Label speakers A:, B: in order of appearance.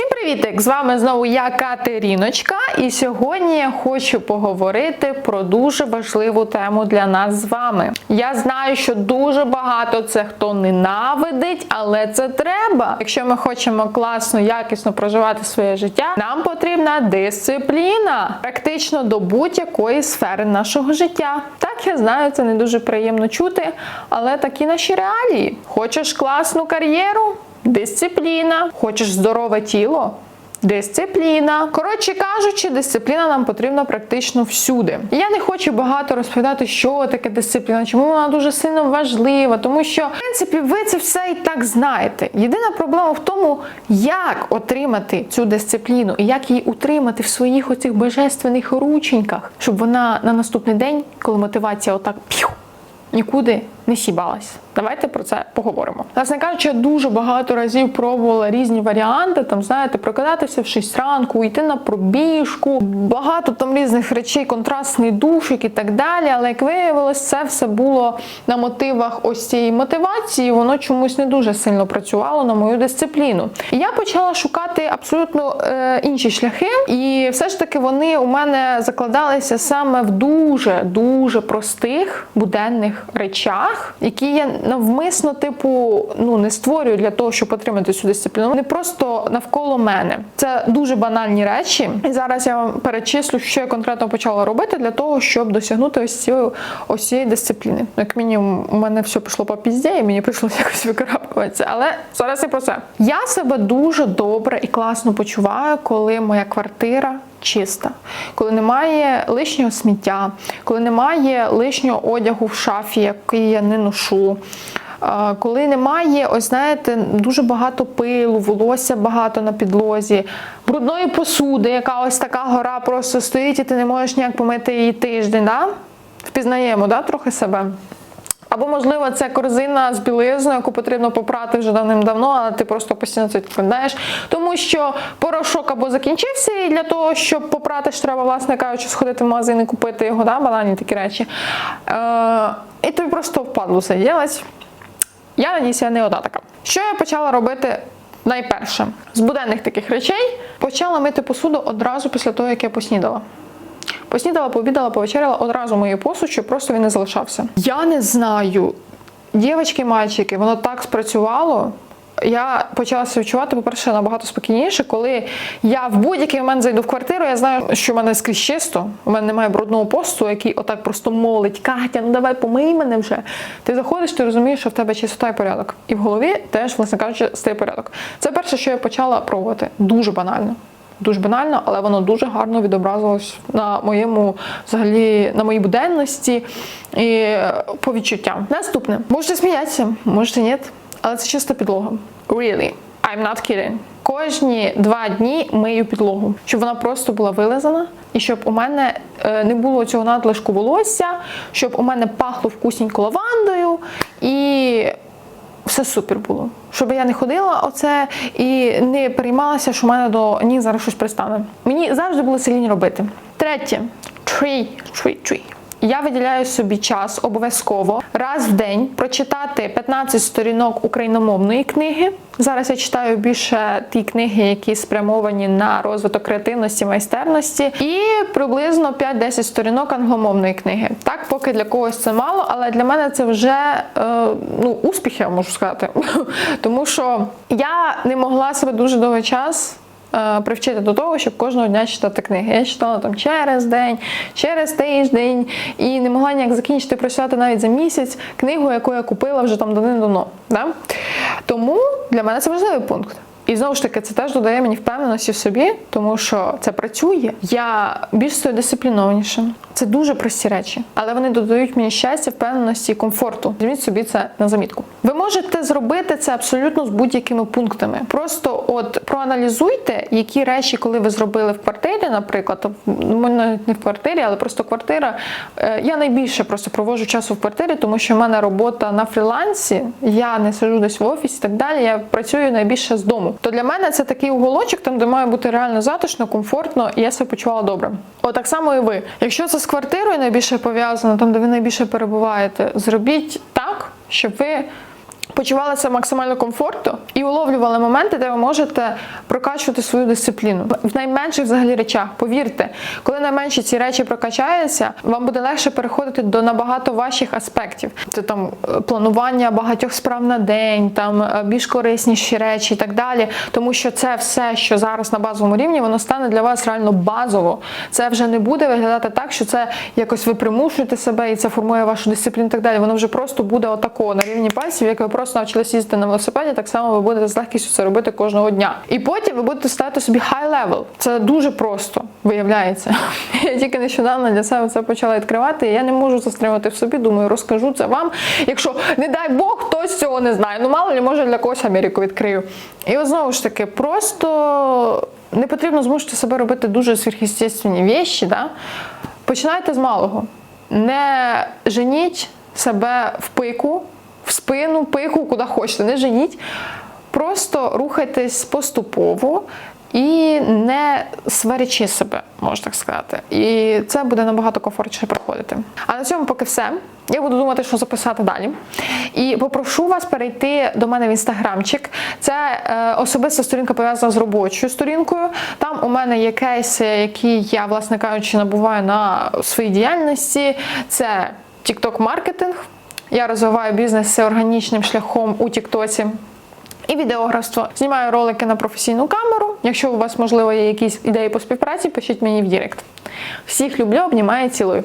A: Всім привітик! З вами знову я Катеріночка, і сьогодні я хочу поговорити про дуже важливу тему для нас з вами. Я знаю, що дуже багато це хто ненавидить, але це треба. Якщо ми хочемо класно, якісно проживати своє життя, нам потрібна дисципліна, практично до будь-якої сфери нашого життя. Так, я знаю, це не дуже приємно чути, але такі наші реалії. Хочеш класну кар'єру? Дисципліна. Хочеш здорове тіло? Дисципліна. Коротше кажучи, дисципліна нам потрібна практично всюди. Я не хочу багато розповідати, що таке дисципліна, чому вона дуже сильно важлива, тому що, в принципі, ви це все і так знаєте. Єдина проблема в тому, як отримати цю дисципліну і як її утримати в своїх оцих божественних рученьках, щоб вона на наступний день, коли мотивація отак п'ю, нікуди не сібалась. Давайте про це поговоримо. Власне кажучи, я дуже багато разів пробувала різні варіанти. Там знаєте, прокидатися в 6 ранку, йти на пробіжку, багато там різних речей, контрастний душик і так далі. Але як виявилось, це все було на мотивах ось цієї мотивації. Воно чомусь не дуже сильно працювало на мою дисципліну. І я почала шукати абсолютно е, інші шляхи, і все ж таки вони у мене закладалися саме в дуже дуже простих буденних речах, які я навмисно, типу, ну не створюю для того, щоб отримати цю дисципліну. Вони просто навколо мене. Це дуже банальні речі. І зараз я вам перечислю, що я конкретно почала робити для того, щоб досягнути ось цієї ось цієї дисципліни. Ну, Як мінімум, у мене все пішло по пізді, і мені прийшлося якось викарабкуватися. Але зараз я про це. Я себе дуже добре і класно почуваю, коли моя квартира чиста, коли немає лишнього сміття, коли немає лишнього одягу в шафі, який я не ношу. Коли немає, ось знаєте, дуже багато пилу, волосся багато на підлозі, брудної посуди, яка ось така гора просто стоїть, і ти не можеш ніяк помити її тиждень. Да? Впізнаємо да, трохи себе. Або, можливо, це корзина з білизною, яку потрібно попрати вже давним-давно, але ти просто постійно це відкладаєш. Тому що порошок або закінчився, і для того, щоб попрати, ж треба, власне кажучи, сходити в магазин і купити його, да, банальні такі речі. Е, і тобі просто впадло це ділять. Я надіюся, я не одна така. Що я почала робити найперше? З буденних таких речей почала мити посуду одразу після того, як я поснідала. Поснідала, пообідала, повечеряла одразу мою посуд, щоб просто він не залишався. Я не знаю, дівчатки, мальчики, воно так спрацювало. Я почала себе відчувати, по-перше, набагато спокійніше, коли я в будь-який момент зайду в квартиру, я знаю, що в мене скрізь чисто, у мене немає брудного посту, який отак просто молить, Катя, ну давай помий мене вже. Ти заходиш, ти розумієш, що в тебе чистота і порядок. І в голові теж, власне кажучи, стає порядок. Це перше, що я почала пробувати. Дуже банально. Дуже банально, але воно дуже гарно відобразилось на моєму взагалі на моїй буденності і е, по відчуттям. Наступне можете сміятися, можете ні, але це чиста підлога. Really, I'm not kidding. Кожні два дні мию підлогу, щоб вона просто була вилизана, і щоб у мене е, не було цього надлишку волосся, щоб у мене пахло вкусненько лавандою і все супер було. Щоб я не ходила оце і не переймалася, що в мене до ніг зараз щось пристане. Мені завжди було лінь робити. Третє tree, tree, tree. Я виділяю собі час обов'язково раз в день прочитати 15 сторінок україномовної книги. Зараз я читаю більше ті книги, які спрямовані на розвиток креативності, майстерності, і приблизно 5-10 сторінок англомовної книги. Так, поки для когось це мало, але для мене це вже е, ну, успіх, я можу сказати. Тому що я не могла себе дуже довгий час привчити до того, щоб кожного дня читати книги. Я читала там через день, через тиждень і не могла ніяк закінчити прочитати навіть за місяць книгу, яку я купила вже там давним-давно. Да? Тому для мене це важливий пункт. І знову ж таки, це теж додає мені впевненості в собі, тому що це працює. Я більш стою дисциплінованіша. Це дуже прості речі, але вони додають мені щастя, впевненості і комфорту. Візьміть собі це на замітку. Ви можете зробити це абсолютно з будь-якими пунктами. Просто от проаналізуйте, які речі, коли ви зробили в квартирі, наприклад, ну, не в квартирі, але просто квартира. Е, Я найбільше просто проводжу часу в квартирі, тому що в мене робота на фрілансі, я не сиджу десь в офісі і так далі. Я працюю найбільше з дому. То для мене це такий уголочок, там де має бути реально затишно, комфортно, і я себе почувала добре. От так само і ви. Якщо це квартирою найбільше пов'язано, там де ви найбільше перебуваєте, зробіть так, щоб ви почувалися максимально комфортно і уловлювали моменти, де ви можете прокачувати свою дисципліну. В найменших взагалі речах, повірте, коли найменші ці речі прокачаються, вам буде легше переходити до набагато важчих аспектів. Це там е, планування багатьох справ на день, там е, більш корисніші речі і так далі. Тому що це все, що зараз на базовому рівні, воно стане для вас реально базово. Це вже не буде виглядати так, що це якось ви примушуєте себе і це формує вашу дисципліну і так далі. Воно вже просто буде отако на рівні пальців, як ви просто навчилися їздити на велосипеді, так само ви будете з легкістю це робити кожного дня. І потім ви будете ставити собі high level. Це дуже просто виявляється. Я тільки нещодавно для себе це почала відкривати. І я не можу застримати в собі. Думаю, розкажу це вам. Якщо не дай Бог, хтось цього не знає. Ну мало ли, може для когось Америку відкрию. І от знову ж таки, просто не потрібно змусити себе робити дуже сверхъестественні вещі. Да? Починайте з малого. Не женіть себе в пику, в спину, пику, куди хочете, не женіть. Просто рухайтесь поступово і не сварячи себе, можна так сказати. І це буде набагато комфортніше проходити. А на цьому поки все. Я буду думати, що записати далі. І попрошу вас перейти до мене в інстаграмчик. Це е, особиста сторінка пов'язана з робочою сторінкою. Там у мене є кейси, які я, власне кажучи, набуваю на своїй діяльності. Це TikTok маркетинг. Я розвиваю бізнес органічним шляхом у Тіктоці. І відеографство. Знімаю ролики на професійну камеру. Якщо у вас, можливо, є якісь ідеї по співпраці, пишіть мені в Дірект. Всіх люблю, обнімаю, цілую.